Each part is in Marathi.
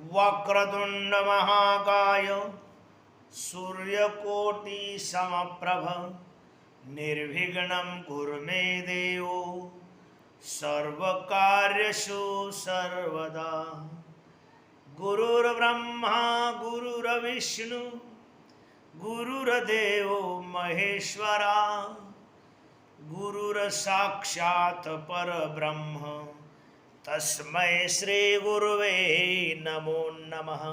વક્રતુંડ મહાકાય સૂર્યકોટિ સમપ્રભ નિર્વિઘ્નમ કુર્મે દેવો સર્વકાર્યશુ સર્વદા ગુરુર્બ્રહ્મા ગુરુર્વિષ્ણુ ગુરુર્દેવો મહેશ્વરા ગુરુર સાક્ષાત પરબ્રહ્મ तस्मै श्रीगुरुवे नमो नमः।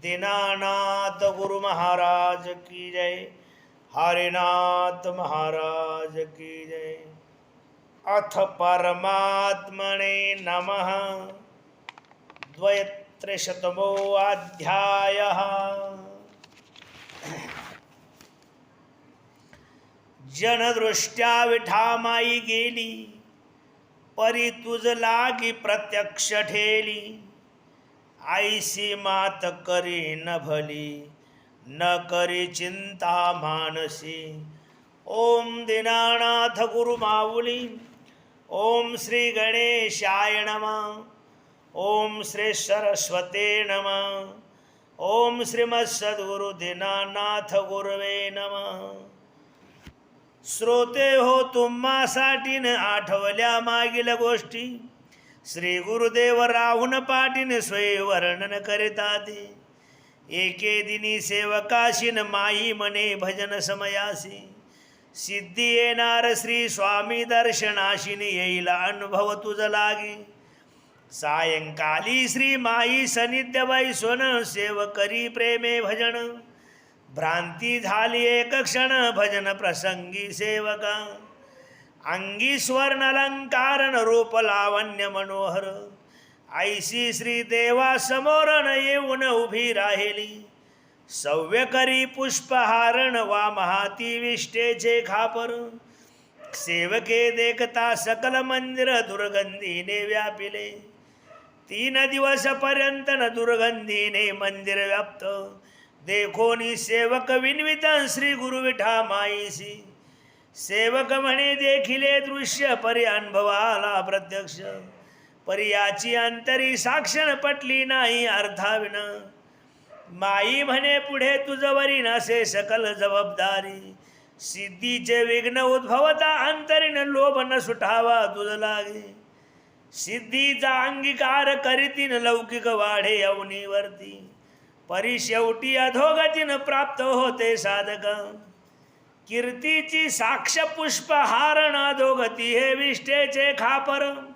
दीनानाथ गुरु महाराज की जय। हरिनाथ महाराज की जय। अथ परमात्मने नमः। द्वयत्रिशतमोऽध्यायः जनदृष्ट्या विठामाई गेली। परी तुझ लागी प्रत्यक्ष ठेली. आईसी मात करी न भली न करी चिंता मानसी. ओम दिनानाथ गुरु माऊली ओम श्री गणेशाय नमः. ओम श्री सरस्वते नमः. ओम श्रीमत्सद्गुरु दिनानाथ गुरुवे नमः. श्रोते हो तुम्हासाठी न आठवल्या मागील गोष्टी. श्री गुरुदेव राहून पाटीन स्वय वर्णन करिता ते एके दिनी सेवकाशीन माई मने भजन समयासी. सिद्धी येणार श्री स्वामी दर्शनाशीन येईल अनुभव तुझ लागी. सायंकाली श्री माई सनिध्य बैसोन सेवकरी प्रेमे भजन. भ्रांती झाली एक क्षण भजन प्रसंगी सेवका. अंगी स्वर्ण अलंकारण रूप लावण्य मनोहर. ऐशी श्री देवा समोरण येऊन उभी राहिली. सव्य करी पुष्पहारण वा महाती विष्टेचे खापर. सेवके देखता सकल मंदिर दुर्गंधीने व्यापिले. तीन दिवस पर्यंत न दुर्गंधीने मंदिर व्याप्त. देखोनी सेवक विनवित श्री गुरु विठा माईसी। सेवक म्हणे देखिले दृश्य परी अनुभवाला प्रत्यक्ष। परी याची अंतरी साक्षण पटली नाही अर्थाविना। माई म्हणे पुढे तुझवरी नसे सकल जबाबदारी। सिद्धीचे विघ्न उद्भवता अंतरीन लोभ न सुटावा तुझ लागे। सिद्धीचा अंगीकार करीतीन लौकिक वाढे अवनीवरती। परी शेवटी अधोगतीनं प्राप्त होते साधक. कीर्तीची साक्ष पुष्प हारण अधोगती हे विष्ठेचे खापर.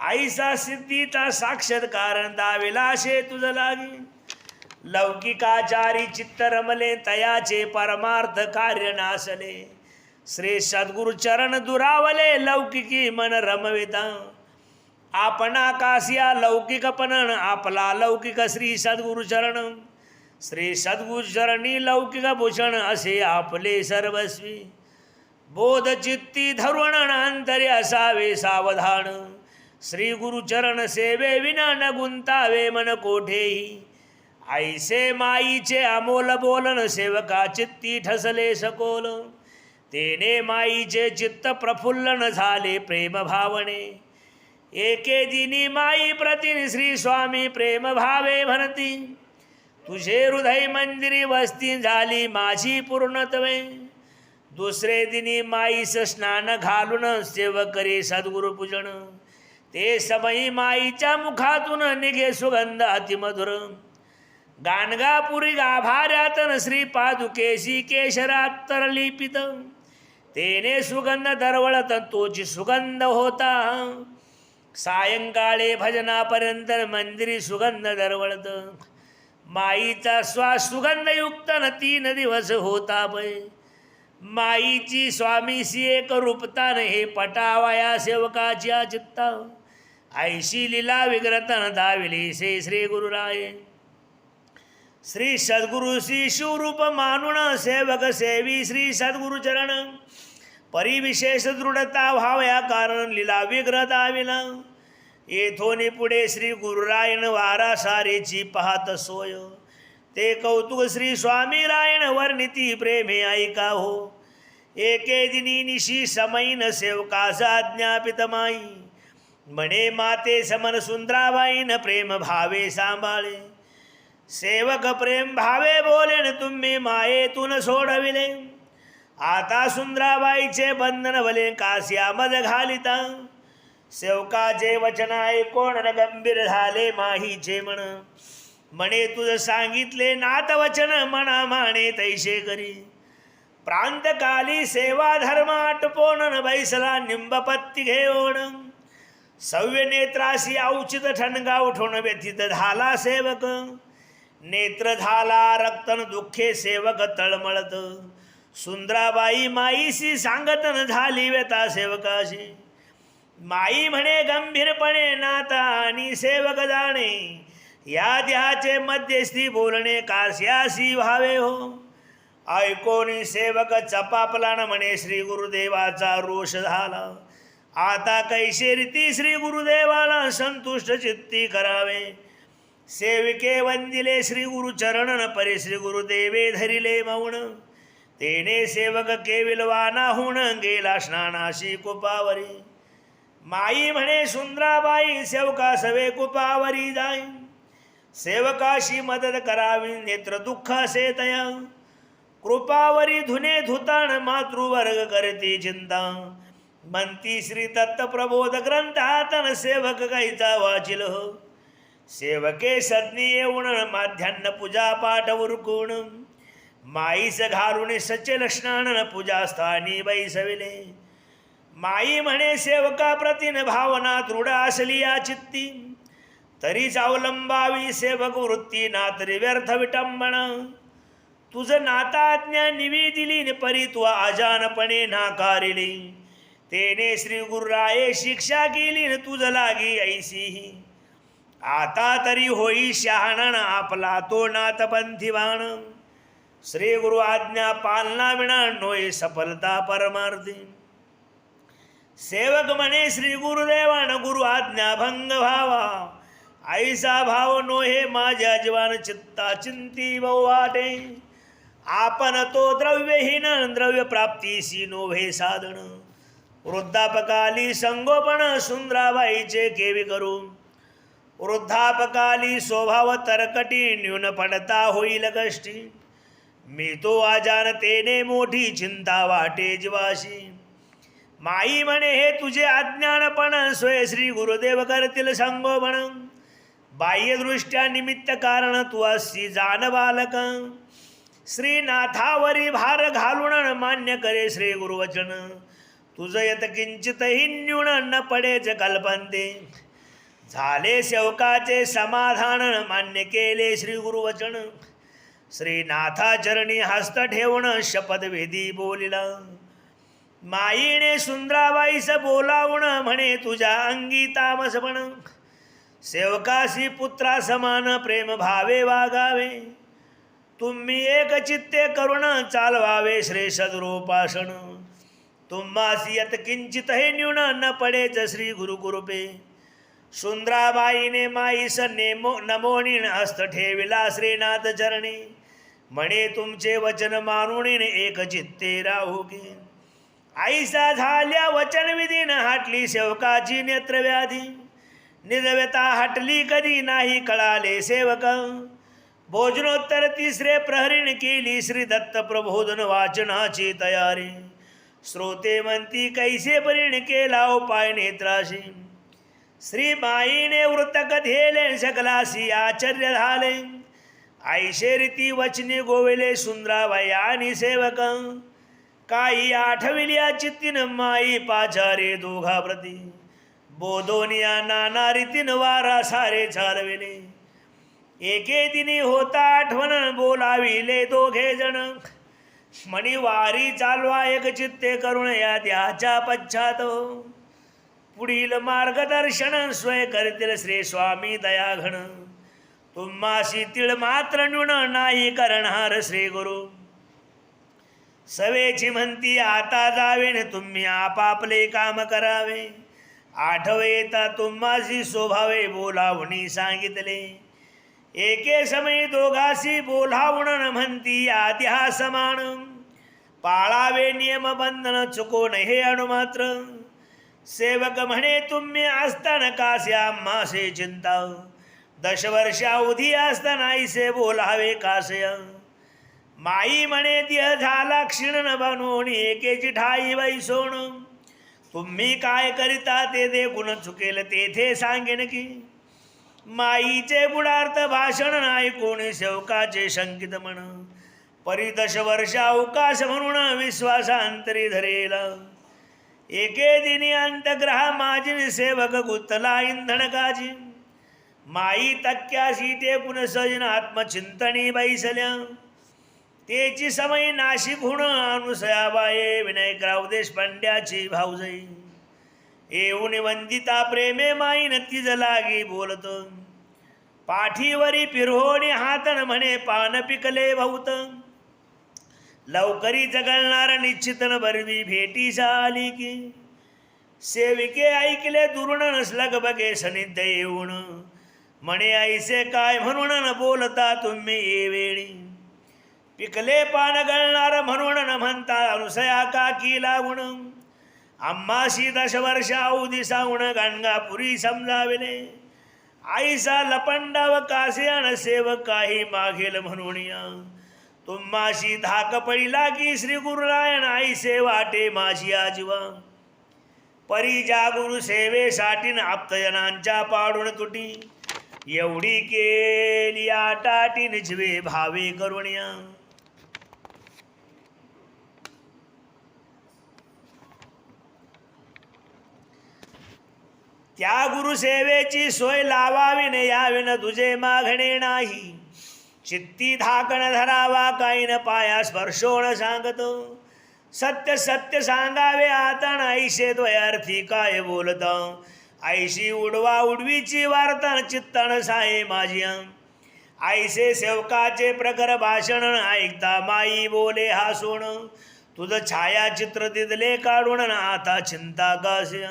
आईचा सिद्धीचा साक्षात्कार दाविलाशे तुझ लागी. लौकिकाचारी चित्त रमले तयाचे परमार्थ कार्य नासले. श्री सद्गुरु चरण दुरावले लौकिकी मन रमविता. आपणा कासिया लौकिकपण आपला लौकिक श्री सद्गुरुचरण श्री सद्गुरुचरणी लौकिक भूषण असे आपले सर्वस्वी. बोध चित्ती धरुण अंतरे असावे सावधान. श्री गुरुचरण सेवे विना न गुंतावे मन कोठेही. ऐसे माईचे अमोल बोलन सेवका चित्ती ठसले सकोल. तेने माईचे चित्त प्रफुल्लन झाले प्रेम भावने. एके दिनी माई प्रति श्री स्वामी प्रेम भावे भरती. तुझे हृदय मंदिरी वस्ती झाली माझी पूर्णत्वे. दुसरे दिनी माईस स्नान घालून सेवकरी सद्गुरु पूजन. ते समयी माईच्या मुखातून निघे सुगंध अतिमधुर. गाणगापुरी गाभाऱ्यातन श्री पादुकेशी केशरात तरलिपित. तेने सुगंध दरवळत तोची सुगंध होता. सायंकाळे भजनापर्यंत मंदिरी सुगंध दरवळत. माईचा श्वास सुगंधयुक्त न तीन दिवस होता पै माईची स्वामीशी एक रूपतान हे पटावया सेवकाच्या चित्ता ऐशी लीला विग्रतन दाविली से श्री गुरुराय. श्री सद्गुरु श्री शिवरूप मानुण सेवक सेवी श्री सद्गुरुचरण. परिविशेष दृढता व्हावया कारण लिला विग्रह विना येथोनी पुढे श्री गुरुरायण वारा सारेची पाहत सोय. ते कौतुक श्री स्वामी रायण वर्णिती प्रेमे ऐका हो. एके दिनी निशी समयीन सेवकासा ज्ञापित माई. म्हणे माते समन सुंदराबाईन प्रेम भावे सांभाळे. सेवक प्रेम भावे बोलेन तुम्ही मायेतून सोडविले. आता सुंदराबाईचे बंधन भले कास्यामद घालिता. सेवकाचे वचन ऐकोण न गंभीर झाले माहीचे म्हण. म्हणे तुझ सांगितले नात वचन म्हणा माने तैसे करी प्रांतकाली सेवा धर्म आटपोण न बैसला निंबपत्ती घेऊन. सव्य नेत्रासी औचित ठणगा उठवून व्यथित झाला सेवक. नेत्र झाला रक्तन दुःखे सेवक तळमळत. सुंदराबाई माईशी सांगतन झाली व्यता सेवकाशी. माई म्हणे गंभीरपणे नाता आणि सेवक जाणे या देहाचे मध्यस्थी बोलणे कास्यासी व्हावे हो. ऐकोनी सेवक चपापलान म्हणे श्री गुरुदेवाचा रोष झाला. आता कैसे रीती श्री गुरुदेवाला संतुष्ट चित्ती करावे? सेविके वंदिले श्री गुरुचरण परे श्री गुरुदेवे धरिले मौन. तेने सेवक केविलवाना हुण गेला स्नानाशी कुपावरी. माई म्हणे सुंदराबाई सेवका सवे कुपावरी जाई. सेवकाशी मदत करावी नेत्र दुःख असे तया. कृपावरी धुने धुताण मातृवर्ग करते चिंता. म्हणती श्री दत्त प्रबोध ग्रंथातन सेवक गायचा वाचिल हो. सेवके सज्ञी येऊन माध्यान्न पूजा पाठ उरकून माईस घालून सचल लक्ष्मण पूजा स्थानी बैसविले माई म्हणे सेवका प्रतीन भावना दृढ असली या चित्ती. तरीच अवलंबावी सेवक वृत्ती ना तरी व्यर्थ विटंबण तुझ नाताज्ञा निवी दिली न परी तू अजानपणे नाकारिली. तेने श्री गुरुराये शिक्षा केली न तुझ लागी ऐसीही. आता तरी होई शहाणण आपला तो नाथपंथी बाण श्री गुरु आज्ञा पालना विना नोय सफलता परमार्थी। सेवक म्हणे श्री गुरुदेवान गुरु आज्ञा भंग व्हावा ऐसा भाव नोहे माझ्या जीवान चित्ता चिंती वाटे। आपण तो द्रव्यहीन द्रव्य प्राप्तीसी नोभे साधन। वृद्धापकाली संगोपन सुंदराबाईचे केवी करू। वृद्धापकाली स्वभाव तरकटी न्यून पडता होईल कष्टी मी तो अजानतेने मोठी चिंता वाटे जीवाशी. माई म्हणे हे तुझे अज्ञानपण स्वय श्री गुरुदेव करतील संगोपन बाह्यदृष्ट्या निमित्त कारण तू असी जाण बालक. श्रीनाथावरी भार घालून मान्य करे श्री गुरुवचन. तुझं यत किंचितही न्यून न पडेच कल्पनते. झाले सेवकाचे समाधान मान्य केले श्री गुरुवचन. श्रीनाथाचरणी हस्त ठेवणं शपथविधी बोलिला. माईने सुंदराबाईस बोलावणं म्हणे तुझ्या अंगी तामसपण सेवकाशी पुत्रा समान प्रेम भावे वागावे. तुम्ही एक चित्ते करुण चालवावे श्री सदरूपासन तुम्हासी यत किंचित हे न्यून न पडेच श्री गुरुकुरुपे. सुंदराबाईने माईस नेमो नमोनीन हस्त ठेविला श्रीनाथ चरणी म्हणे तुमचे वचन मानुणीन एक चित्ते राहुके आईसा झाल्या वचनविधीन हाटली सेवकाची नेत्रव्याधी निजव्यता हटली कधी नाही कळाले सेवक भोजनोत्तर तिसरे प्रहरीण केली श्री दत्त प्रबोधन वाचनाची तयारी श्रोते म्हणती कैसे परिण केला उपाय नेत्राशी श्री माईने वृत्त कथेले शकलासी आश्चर्य झाले. ऐशे रीती वचनी गोविले सुंदराबाई आणि सेवक. काही आठविल्या चित्तीन माई पाचारे दोघा प्रती बोधोनिया नाना रीतीन वारा सारे चालविले एके दिनी होता आठवण बोलाविले दोघे जण. म्हणी वारी चालवा एक चित्ते करुण या द्याच्या पश्चात. पुढील मार्गदर्शन स्वय करतील श्री स्वामी दयाघण तुम्हाशी तिळ मात्र न्यून नाही करणार श्री गुरु. सवेची म्हणती आता जावेन तुम्ही आपापले काम करावे. आठवेता तुम्हाशी शोभावे बोलावणी सांगितले. एके समय दोघाशी बोलावण म्हणती आद्या समान. पाळावे नियम बंधन चुको हे अणुमात्र सेवक म्हणे तुम्ही असताना कास्या मासे चिंता. दशवर्षावधी असताना ऐसे बोलावे कासया माई म्हणे देह झाला क्षीण बनवून एकेची ठाई वैसोण तुम्ही काय करिता ते दे गुण चुकेल तेथे सांगेन की माईचे गुणार्थ भाषण ऐकून सेवकाचे शंकित म्हण. परिदश वर्ष अवकाश म्हणून विश्वासांतरी धरेला. एके दिनी अंतग्रह माजिन सेवक गुतला इंधन काजी. माई तक्या सीते पुन सजन आत्मचिंतनी बैसल्या. तेची समय नाशिक हुण अनुसयाबाये विनायकराव देशपांड्याची भाऊजई. येऊन वंदिता प्रेमे माई नती लागी बोलत. पाठीवरी पिरहोणी हातन म्हणे पान पिकले भाऊत लवकरी जगलणार निश्चितन बरवी भेटी आली की. सेविके ऐकले दुरुण नसलग बगे सनिध्य येऊन. म्हणे ऐसे काय म्हणून न बोलता तुम्ही ये वेळी? पिकले पान गळणार म्हणून न म्हणता अनुसया काकी लागून. आम्हाशी दशवर्ष औ दिसावून गाणगापुरी समजाविले. आईसा लपंडाव कासियान सेव काही मागेल म्हणून या. तुम्हाशी धाक पडिला की श्री गुरुरायण आईसे वाटे माझी आजीवा परी ज्या गुरु सेवेसाठी आप्तजनांच्या पाडून तुटी. एवढी केली आटाटी निजवे भावे करुण्या त्या गुरुसेवेची सोय लावावी न यावी न तुझे मागणे नाही. चित्ती धाकण धरावा काही न पाया स्पर्शोण सांगतो. सत्य सत्य सांगावे आता ऐशे द्वयार्थी काय बोलत. ऐशी उडवा उडवीची वार्ता चित्तन साये माझी ऐसे सेवकाचे प्रकर भाषण ऐकता माई बोले हासून तुझं छायाचित्र तिथले काढून आता चिंता कास्य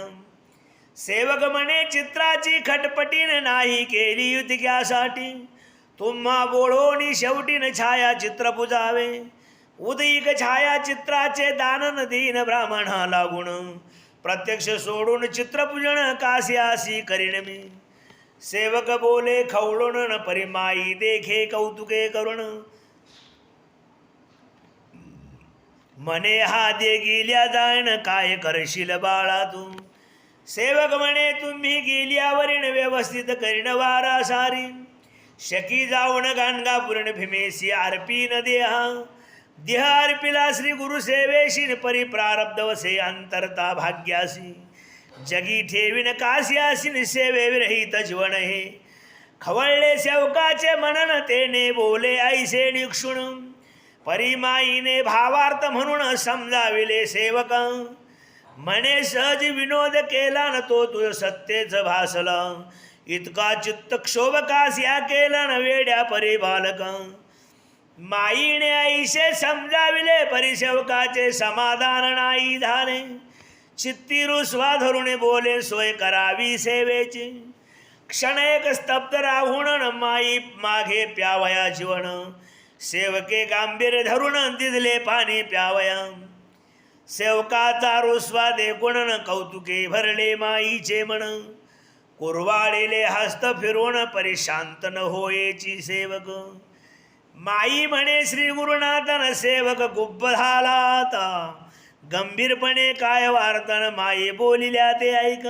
सेवक म्हणे चित्राची खटपटीन नाही केली युतिक्यासाठी तुम्हा बोळोनी शेवटीन छायाचित्र पुजावे उदयिक छायाचित्राचे दानन दीन ब्राह्मणा लागून प्रत्यक्ष सोडून चित्रपूजन कास्यासी करीन मी. सेवक बोले खवळून न परिमाई देखे कौतुके करुण. मने हा दे गेल्या जाण काय करशील बाळा तू? सेवक म्हणे तुम्ही गेल्यावरीन व्यवस्थित करीन वारा सारी शकी जाऊन गाणगा पूर्ण भीमेशी आरपी न देहा. देह अर्पिला श्री गुरुसेवेशी परी प्रारब्ध वसे अंतरता भाग्यासी. जगी ठेवीन कास्यासीन सेवे विरहित जीवन हे खवळले सेवकाचे मनन तेने बोले ऐसे निक्षुण. परिमाईने भावार्थ म्हणून समजाविले सेवक. मने सहज विनोद केला न तो तुझ सत्तेच भासला. इतका चित्तक्षोभकास या केला न वेड्या परी बालक माईने ऐसे समजाविले परिसेवकाचे समाधान नाही झाले. चित्ती रुस्वा धरुणे बोले सोय करावी सेवेची. क्षण एक स्तब्ध राहुण माई मागे प्यावया जीवन. सेवके गांभीर धरुण दिदले पाणी प्यावया. सेवकाचा रुस्वा देखून कौतुके भरले माईचे म्हण कुरवाडेले हस्त फिरवून परिशांत न होयेची सेवक. माई म्हणे श्री गुरुनाथन सेवक गुप्प झाला आता गंभीरपणे काय वार्तन माई बोलिल्या ते ऐक.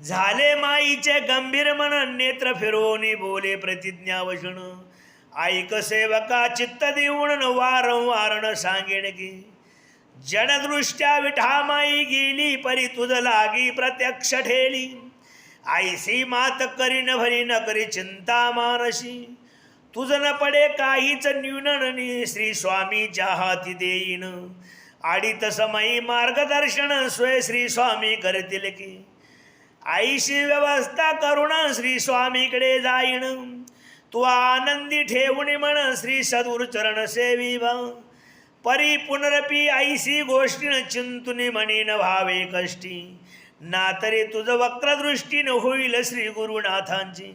झाले माईचे गंभीर मन नेत्र फिरवून बोले प्रतिज्ञा वचन. ऐक सेवका चित्त देऊन वारंवार सांगेन की जनदृष्ट्या विठामाई गेली परी तुझ लागी प्रत्यक्ष ठेली. आईसी मात करी न भरी न करी चिंता मानशी तुझ न पडे काहीच न्यूननी श्री स्वामीच्या हाती देईन. आडीत समयी मार्गदर्शन स्वय श्री स्वामी करतील की. आईशी व्यवस्था करुण श्री स्वामीकडे जाईन. तू आनंदी ठेवून म्हण श्री सद्गुरु चरण सेवी परी पुनरपी आईसी गोष्टीन चिंतुनी म्हणी भावे कष्टी. ना तरी तुझ वक्रदृष्टीनं होईल श्री गुरुनाथांची.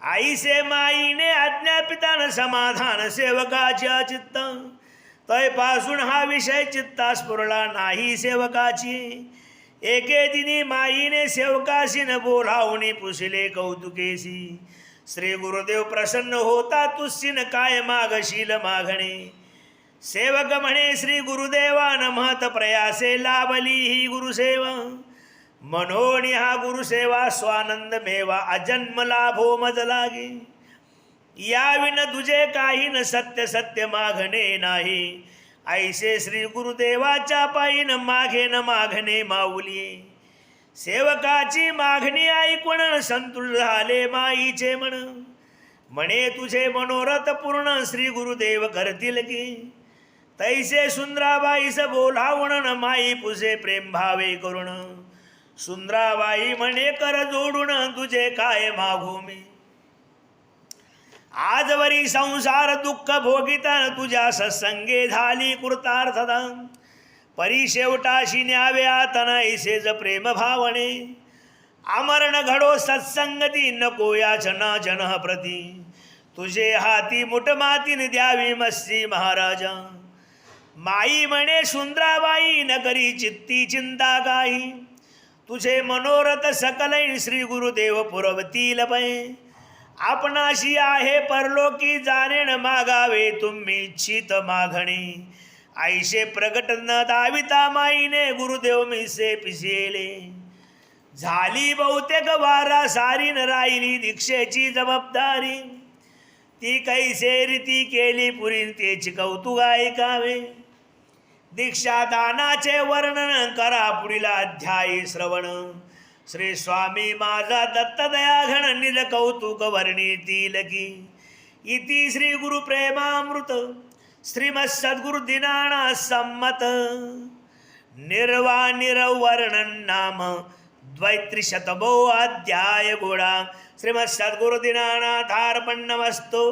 आईसे माईने आज्ञापितान समाधान सेवकाच्या चित्त तयपासून हा विषय चित्ता स्फुरला नाही सेवकाची. एके दिनी माईने सेवकाशीन बोलावणी पुसले कौतुकेसी श्री गुरुदेव प्रसन्न होता तुस्सीन काय मागशील मागणे. सेवक म्हणे श्री गुरुदेवान महत प्रयासे लाभली ही गुरुसेवा. मनोनी हा गुरुसेवा स्वानंद मेवा अजन्म लाभो मज लागे. याविन तुझे काही न सत्य सत्य मागणे नाही. ऐसे श्री गुरुदेवाच्या पायीन माघे न मागणे माऊली. सेवकाची मागणी ऐकून संतुल झाले माईचे म्हण म्हणे तुझे मनोरथ पूर्ण श्री गुरुदेव करतील की? तैसे सुंदराबाईस बोलावण न माई पुसे प्रेम भावे करुण. सुंदराबाई म्हणे कर जोडून तुझे काय मागू मी? आजवरी संसार दुःख भोगिता तुझ्या सत्संगे झाली कृतार्थता. परी शेवटाशी न्यावे आता ऐसेच प्रेम भावने. आमरण घडो सत्संगती नको याचना जन प्रती. तुझे हाती मुठमातीन द्यावी मस्सी महाराजा. माई म्हणे सुंदराबाई न करी चित्ती चिंता काही तुझे मनोरथ सकलै श्री गुरुदेव पुरवतील पै आपणाशी आहे परलोकी जाणे मागावे तुम्ही इच्छित मागणे. आईशे प्रगट न दाविता माईने गुरुदेव मिसे पिसेले. झाली बहुतेक वारा सारी न राहिली दीक्षेची जबाबदारी. ती कैसे रीती केली पुरी तेची कौतुक ऐकावे. दीक्षादानाचे वर्णन करा पुढील अध्यायी श्रवण. श्री स्वामी माझा दत्तदयाघन निज कौतुक वर्णितील की इति श्री गुरु प्रेमामृत दिनाना संमत निर्वानिरवर्णन नाम द्वैत्रिशतमो अध्याय गोडा श्रीमत् सद्गुरु दिनानाथार्पणमस्तु.